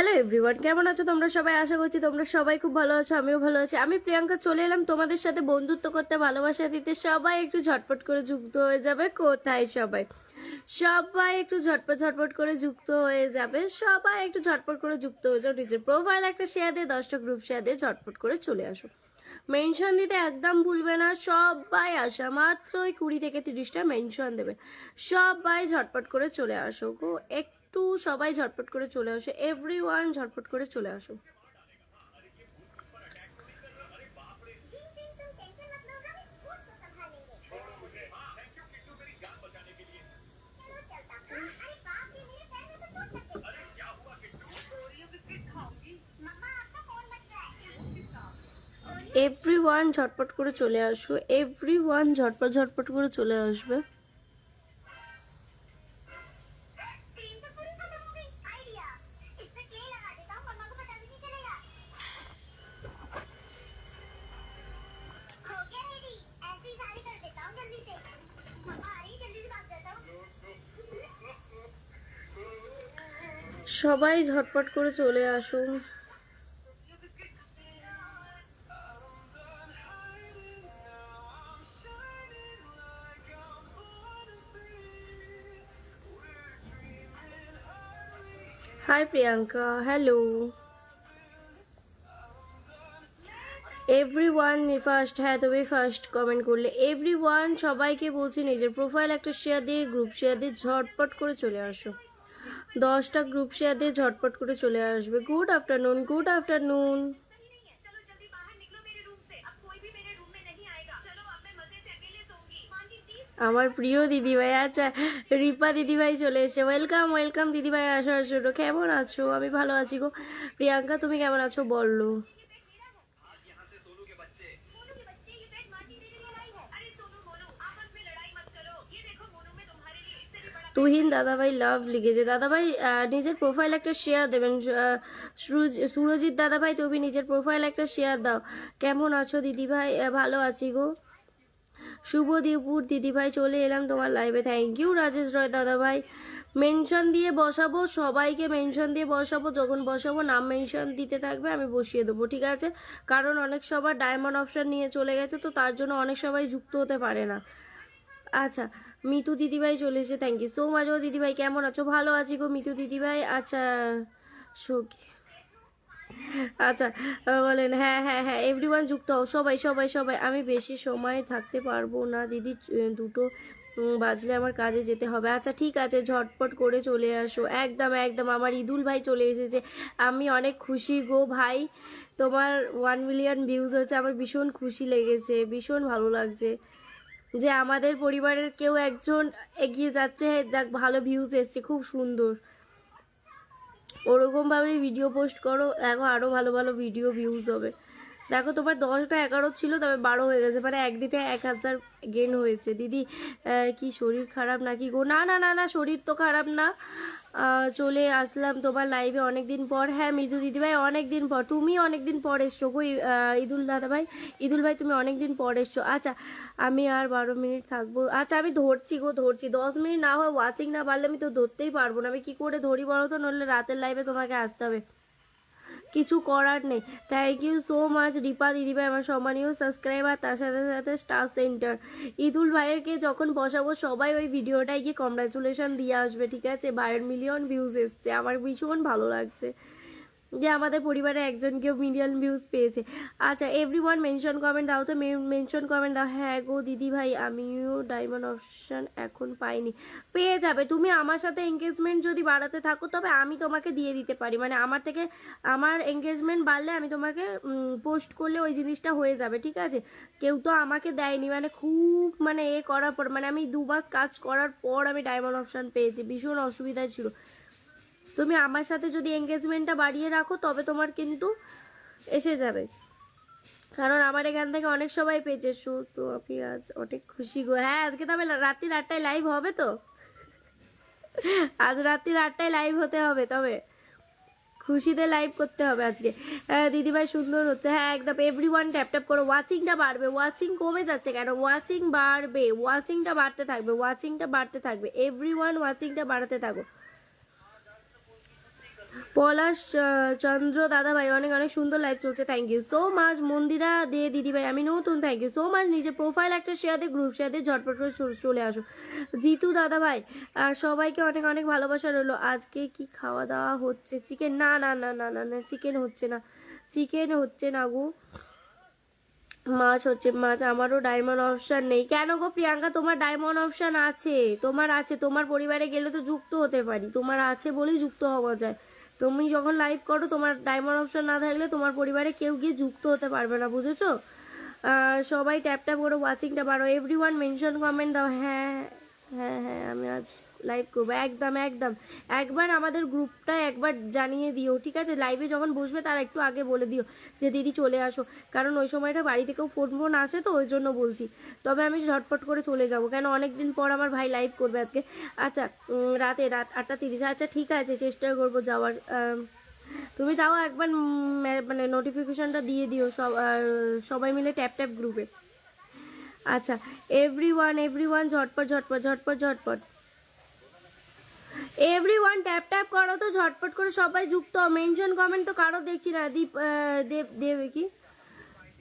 Hello everyone কেমন আছো তোমরা সবাই? আশা করছি তোমরা সবাই খুব ভালো আছো, আমিও ভালো আছি। আমি প্রিয়াঙ্কা, চলে এলাম তোমাদের সাথে বন্ধুত্ব করতে, ভালোবাসা দিতে। সবাই একটু ঝটপট করে যুক্ত হয়ে যাবে। কোথায় সবাই? সবাই একটু ঝটপট ঝটপট করে যুক্ত হয়ে যাবে। সবাই একটু ঝটপট করে যুক্ত হয়ে যাও। নিজের প্রোফাইল একটা শেয়ার দিয়ে, দশটা গ্রুপ শেয়ার দিয়ে ঝটপট করে চলে আসো। মেনশন দিতে একদম ভুলবে না। সবাই আসা মাত্র ওই কুড়ি থেকে তিরিশটা মেনশন দেবে। সবাই ঝটপট করে চলে আসো, গো। একটু সবাই ঝটপট করে চলে আসো। এভরি ওয়ান ঝটপট করে চলে আসো। এভরি ওয়ান ঝটপট করে চলে আসো। এভরি ওয়ান ঝটপট ঝটপট করে চলে আসবে। সবাই ঝটপট করে চলে আসো hi Priyanka hello everyone first হ্যাঁ তুমি ফার্স্ট কমেন্ট করলে। এভরি ওয়ান সবাইকে বলছি, নিজের প্রোফাইল একটা শেয়ার দিয়ে গ্রুপ শেয়ার দিয়ে ঝটপট করে চলে আসো। দশটা গ্রুপ শেয়ার দিয়ে ঝটপট করে চলে আসবে। গুড আফটারনুন গুড আফটারনুন আমার প্রিয় দিদিভাই আচ্ছা রিপা দিদিভাই চলে এসে ওয়েলকাম ওয়েলকাম দিদিভাই, আসো আসো কেমন আছো? আমি ভালো আছি গো। প্রিয়াঙ্কা, তুমি কেমন আছো? বলল তুহিন দাদাভাই লাভ লিখেছে। দাদাভাই নিজের প্রোফাইল একটা শেয়ার দেবেন। সুরজিৎ দাদাভাই, তুমি নিজের প্রোফাইল একটা শেয়ার দাও। কেমন আছো দিদিভাই? ভালো আছি গো। শুভ দিপুর দিদিভাই, চলে এলাম তোমার লাইভে থ্যাংক ইউ রাজেশ রয় দাদাভাই। মেনশন দিয়ে বসাবো, সবাইকে মেনশন দিয়ে বসাবো। যখন বসাবো, নাম মেনশন দিতে থাকবে, আমি বসিয়ে দেবো, ঠিক আছে? কারণ অনেক সবার ডায়মন্ড অপশন নিয়ে চলে গেছে, তো তার জন্য অনেক সবাই যুক্ত হতে পারে না। আচ্ছা মিতু দিদিভাই চলে এসে থ্যাংক ইউ সো মাচ ও দিদিভাই, কেমন আছো? ভালো আছি গো মিতু দিদিভাই। আচ্ছা সখী। আচ্ছা বলেন হ্যাঁ হ্যাঁ হ্যাঁ এভরিওয়ান যুক্ত হও, সবাই সবাই সবাই, আমি বেশি সময় থাকতে পারব না, দিদি দুটো বাজলে আমার কাজে যেতে হবে। আচ্ছা ঠিক আছে, ঝটপট করে চলে আসো। একদম একদম, আমার ইদুল ভাই চলে এসেছে। আমি অনেক খুশি গো ভাই। তোমার ওয়ান মিলিয়ন ভিউজ হচ্ছে আমার ভীষণ খুশি লেগেছে, ভীষণ ভালো লাগছে। যে আমাদের পরিবারের কেউ একজন এগিয়ে যাচ্ছে, যাক ভালো ভিউজ এসছে, খুব সুন্দর। ওরকমভাবে ভিডিও পোস্ট করো, দেখো আরও ভালো ভালো ভিডিও ভিউজ হবে। দেখো তোমার দশটা এগারো ছিল, তবে বারো হয়ে গেছে। মানে একদিনে এক হাজার গেন হয়েছে। দিদি কি শরীর খারাপ নাকি গো? না না না না, শরীর তো খারাপ না। চলে আসলাম তোমার লাইভে অনেক দিন পর। হ্যাঁ মৃদু দিদিভাই অনেক দিন পর। তুমি অনেক দিন পর এসছো গো ইদুল দাদা ভাই ইদুল ভাই, তুমি অনেক দিন পর এসছো। আচ্ছা আমি আর বারো মিনিট থাকব। আচ্ছা আমি ধরছি গো, ধরছি। দশ মিনিট না হয় ওয়াচিং না পারলে আমি তো ধরতেই পারব না। আমি কি করে ধরি বলো তো? নইলে রাতের লাইভে তোমাকে আসতে হবে। কিছু করার নেই। Thank you so much Ripa দিদিভাই আমার সম্মানীয় সাবস্ক্রাইবার তার সাথে সাথে স্টার সেন্টার ইদুল ভাইয়েরকে যখন বসাবো, সবাই ওই ভিডিওটাই গিয়ে কংগ্রাচুলেশন দিয়ে আসবে, ঠিক আছে? ভাইয়ের মিলিয়ন ভিউজ এসছে। আমার ভীষণ ভালো লাগছে। যে আমাদের পরিবারে একজন কেউ মিলিয়ন ভিউজ পেয়েছে। আচ্ছা এভরি ওয়ান মেনশন কমেন্ট দাও তো। মেনশন কমেন্ট দাও। হ্যাঁ গো দিদি ভাই, আমিও ডায়মন্ড অপশন এখন পাইনি। পেয়ে যাবে। তুমি আমার সাথে এঙ্গেজমেন্ট যদি বাড়াতে থাকো, তবে আমি তোমাকে দিয়ে দিতে পারি। মানে আমার থেকে, আমার এঙ্গেজমেন্ট বাড়লে আমি তোমাকে পোস্ট করলে ওই জিনিসটা হয়ে যাবে, ঠিক আছে? কেউ তো আমাকে দেয়নি। মানে খুব মানে এ করার পর মানে আমি দু মাস কাজ করার পর আমি ডায়মন্ড অপশন পেয়েছি। ভীষণ অসুবিধা ছিল। তুমি আমার সাথে যদি এঙ্গেজমেন্টটা বাড়িয়ে রাখো, তবে তোমার কিন্তু এসে যাবে। কারণ আমার এখান থেকে অনেক সবাই পেয়েছে। শো তো আমি আজ অনেক খুশি গো। হ্যাঁ আজকে তবে রাত্রি আটটায় লাইভ হবে তো। আজ রাত্রি আটটায় লাইভ হতে হবে, তবে খুশিতে লাইভ করতে হবে আজকে। হ্যাঁ দিদিভাই সুন্দর হচ্ছে। হ্যাঁ একদম এভরি ওয়ান ট্যাপ ট্যাপ করো। ওয়াচিংটা বাড়বে। ওয়াচিং কমে যাচ্ছে কেন? ওয়াচিং বাড়বে। ওয়াচিংটা বাড়তে থাকবে। ওয়াচিংটা বাড়তে থাকবে। এভরি ওয়ান ওয়াচিংটা বাড়াতে থাকো। পলাশ চন্দ্র, দাদা ভাই, অনেক অনেক সুন্দর লাইভ চলছে thank you so much Mandira Dey, দিদি ভাই, আমি নতুন থ্যাংক ইউ সো মাচ নিজের প্রোফাইল একটা শেয়ার দিয়ে গ্রুপ শেয়ার দিয়ে ঝটপট করে চলে- আসো। জিতু দাদা ভাই, আর সবাইকে অনেক অনেক ভালোবাসা রইল। আজকে কি খাওয়া দাওয়া হচ্ছে? চিকেন না না না না না না চিকেন হচ্ছে না। চিকেন হচ্ছে না গো। মাছ হচ্ছে, মাছ আমারও ডায়মন্ড অপশান নেই। কেন গো প্রিয়াঙ্কা, তোমার ডায়মন্ড অপশান আছে। তোমার আছে, তোমার পরিবারে গেলে তো যুক্ত হতে পারি। তোমার আছে বলেই যুক্ত হওয়া যায়। তুমি যখন লাইভ করো, তোমার ডায়মন্ড অপশন না থাকলে তোমার পরিবারে কেউ গিয়ে যুক্ত হতে পারবে না, বুঝেছ? সবাই ট্যাপ ট্যাপ করে ওয়াচিংটা পারো এভরি ওয়ান মেনশন কমেন্ট দাও। হ্যাঁ হ্যাঁ হ্যাঁ আমি আজ লাইভ করব, একদম একদম। একবার আমাদের গ্রুপটা একবার জানিয়ে দিও, ঠিক আছে? লাইভে যখন বসবে তার একটু আগে বলে দিও যে, দিদি চলে আসো। কারণ ওই সময়টা বাড়ি থেকেও ফোন ফোন আসে তো, ওই জন্য বলছি। তবে আমি ঝটপট করে চলে যাব, কেন অনেক দিন পর আমার ভাই লাইভ করবে আজকে। আচ্ছা রাতে, রাত আটটা তিরিশে। আচ্ছা ঠিক আছে, চেষ্টা করব যাওয়ার। তুমি তাও একবার মানে নোটিফিকেশনটা দিয়ে দিও সব সবাই মিলে ট্যাপ ট্যাপ গ্রুপে আচ্ছা এভরি ওয়ান এভরি ওয়ান ঝটপট ঝটপট ঝটপট ঝটপট। এভরি ওয়ান ট্যাপ ট্যাপ করো তো, ঝটপট করে সবাই যুক্ত মেনশন কমেন্ট তো কারও দেখছি না। দীপ দেব কি?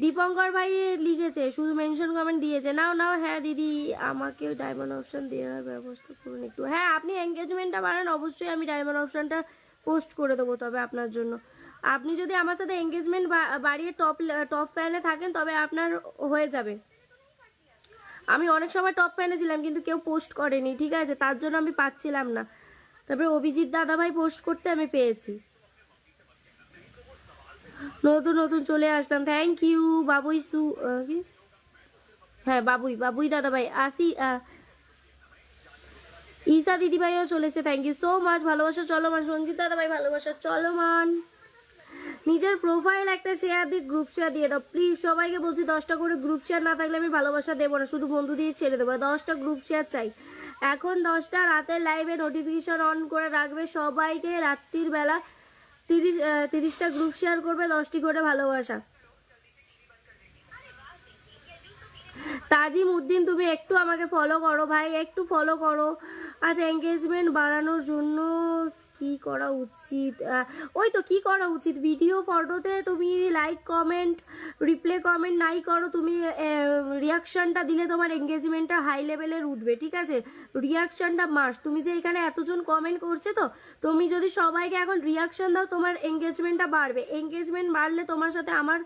দীপঙ্কর ভাই লিখেছে, শুধু মেনশন কমেন্ট দিয়েছে। নাও নাও হ্যাঁ দিদি আমাকে ডায়মন্ড অপশন দেওয়ার ব্যবস্থা করুন একটু। হ্যাঁ আপনি এঙ্গেজমেন্টটা বাড়ান, অবশ্যই আমি ডায়মন্ড অপশনটা পোস্ট করে দেবো তবে আপনার জন্য। আপনি যদি আমার সাথে এঙ্গেজমেন্ট বাড়িয়ে টপ টপ ফ্যানে থাকেন, তবে আপনার হয়ে যাবে। আমি অনেক সময় টপ ফ্যানে ছিলাম, কিন্তু কেউ পোস্ট করেনি, ঠিক আছে? তার জন্য আমি পাচ্ছিলাম না। তারপরে অভিজিৎ দাদাভাই পোস্ট করতে আমি পেয়েছি। নতুন নতুন চলে আসলাম। থ্যাংক ইউ বাবুই সু কি? হ্যাঁ বাবুই বাবুই দাদাভাই, আসি ঈশা দিদিভাইও চলেছে থ্যাংক ইউ সো মাচ ভালোবাসা, চলমান। সঞ্জিত দাদাভাই, ভালোবাসা, চলমান। নিজের প্রোফাইল একটা শেয়ার দিয়ে গ্রুপ শেয়ার দিয়ে দাও। প্লিজ সবাইকে বলছি, দশটা করে গ্রুপ শেয়ার না থাকলে আমি ভালোবাসা দেবো না। শুধু বন্ধু দিয়ে ছেড়ে দেবো। দশটা গ্রুপ শেয়ার চাই। এখন দশটা রাতের লাইভে নোটিফিকেশন অন করে রাখবে। সবাইকে রাত্রির বেলা তিরিশ তিরিশটা গ্রুপ শেয়ার করবে, দশটি করে ভালোবাসা। তাজিম উদ্দিন, তুমি একটু আমাকে ফলো করো ভাই, একটু ফলো করো। আজ এঙ্গেজমেন্ট বাড়ানোর জন্য কি করা উচিত? ওই তো কি করা উচিত? ভিডিও ফটোতে তুমি লাইক কমেন্ট রিপ্লে কমেন্ট নাই করো, তুমি রিয়াকশানটা দিলে তোমার এঙ্গেজমেন্টটা হাই লেভেলের উঠবে, ঠিক আছে? রিয়াকশানটা মাস তুমি যে এখানে এতজন কমেন্ট করছে তো, তুমি যদি সবাইকে এখন রিয়াকশান দাও, তোমার এঙ্গেজমেন্টটা বাড়বে। এঙ্গেজমেন্ট বাড়লে তোমার সাথে আমার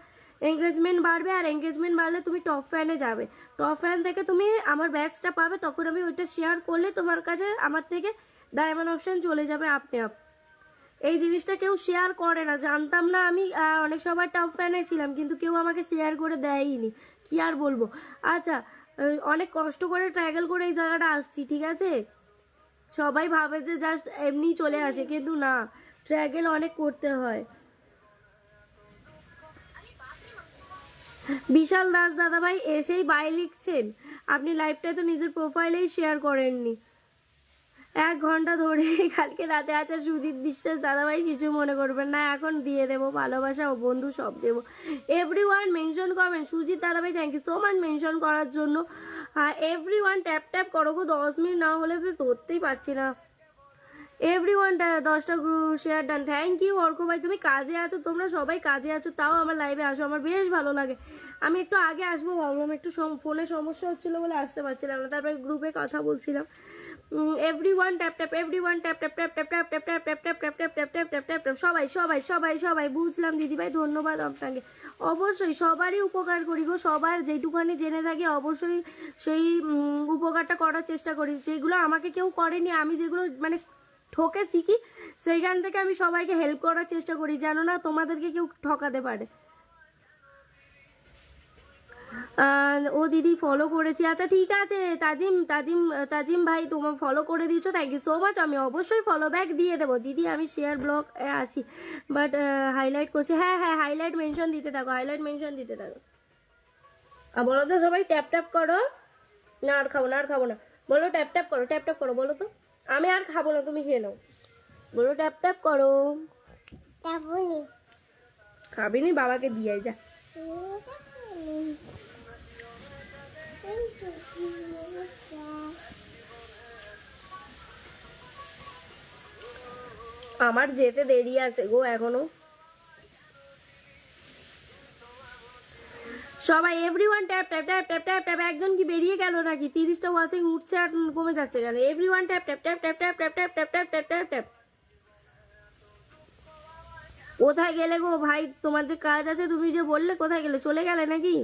এঙ্গেজমেন্ট বাড়বে আর এঙ্গেজমেন্ট বাড়লে তুমি টপ ফ্যানে যাবে। টপ ফ্যান থেকে তুমি আমার ব্যাচটা পাবে, তখন আমি ওইটা শেয়ার করলে তোমার কাছে আমার থেকে ডায়মন্ড অপশান চলে যাবে আপনি আপ এই জিনিসটা কেউ শেয়ার করে না। জানতাম না আমি অনেক সময় টপ ফ্যানে ছিলাম, কিন্তু কেউ আমাকে শেয়ার করে দেয়নি। কি আর বলব? আচ্ছা অনেক কষ্ট করে ট্রাভেল করে এই জায়গাটা আসছি, ঠিক আছে? সবাই ভাবে যে জাস্ট এমনি চলে আসে, কিন্তু না। ট্র্যাগেল অনেক করতে হয়। বিশাল দাস দাদা ভাই এসেই বাই লিখছেন। আপনি লাইভটা তো নিজের প্রোফাইলেই শেয়ার করেননি। এক ঘণ্টা ধরে কালকে রাতে আছে সুদীপ বিশ্বাস দাদাভাই, কিছু মনে করবেন না, এখন দিয়ে দেবো, ভালোবাসা ও বন্ধু সব দেবো। এভরি ওয়ান মেনশন করবেন সুজিত দাদাভাই thank you so much mention করার জন্য। এভরি ওয়ান ট্যাপ ট্যাপ করো গো, দশ মিনিট না হলে তো ধরতেই পারছি না। এভরি ওয়ান দশটা share done thank you Arka ভাই তুমি কাজে আছো তোমরা সবাই কাজে আছো তাও আমার লাইভে আসো আমার বেশ ভালো লাগে আমি একটু আগে আসব ভাবলাম একটু ফোনে সমস্যা হচ্ছিল বলে আসতে পারছিলাম না তারপরে গ্রুপে কথা বলছিলাম everyone tap tap everyone tap tap tap tap tap tap tap tap tap tap tap tap tap tap tap সবাই সবাই সবাই সবাই বুঝলাম দিদিভাই ধন্যবাদ আপনাকে অবশ্যই সবারই উপকার করি গো সবার যেটুখানি জেনে থাকি অবশ্যই সেই উপকারটা করার চেষ্টা করি যেগুলো আমাকে কেউ করেনি আমি যেগুলো মানে ঠকে শিখি সেইখান থেকে আমি সবাইকে হেল্প করার চেষ্টা করি, যেন না তোমাদেরকে কেউ ঠকাতে পারে। ও দিদি ফলো করেছি। আচ্ছা ঠিক আছে, তাজিম তাজিম তাজিম ভাই তোমার ফলো করে দিয়েছ থ্যাংক ইউ সো মাচ আমি অবশ্যই ফলো ব্যাক দিয়ে দেবো। দিদি, আমি শেয়ার ব্লগ আসি বাট হাইলাইট করছি। হ্যাঁ হ্যাঁ হাইলাইট মেনশন দিতে থাকো হাইলাইট মেনশন দিতে থাকো। আর বলো তো সবাই ট্যাপ ট্যাপ করো। না আর খাব না, আর খাব না। বলো ট্যাপ ট্যাপ করো ট্যাপ ট্যাপ করো, বলো তো। আমি আর খাব না তুমি খেয়ে নাও। বলো ট্যাপ ট্যাপ করো। খাবিনি? খাবি নি বাবাকে দিয়ে যা। আমার যেতে দেরি আছে গো এখনও। সবাই everyone tap tap tap tap tap tap একজন কি বেরিয়ে গেল নাকি তিরিশটা ওয়াচিং উঠছে আর কমে যাচ্ছে কেন everyone tap tap tap tap tap tap tap tap tap tap tap tap কোথায় গেলে গো ভাই তোমার যে কাজ আছে তুমি যে বললে কোথায় গেলে চলে গেলে নাকি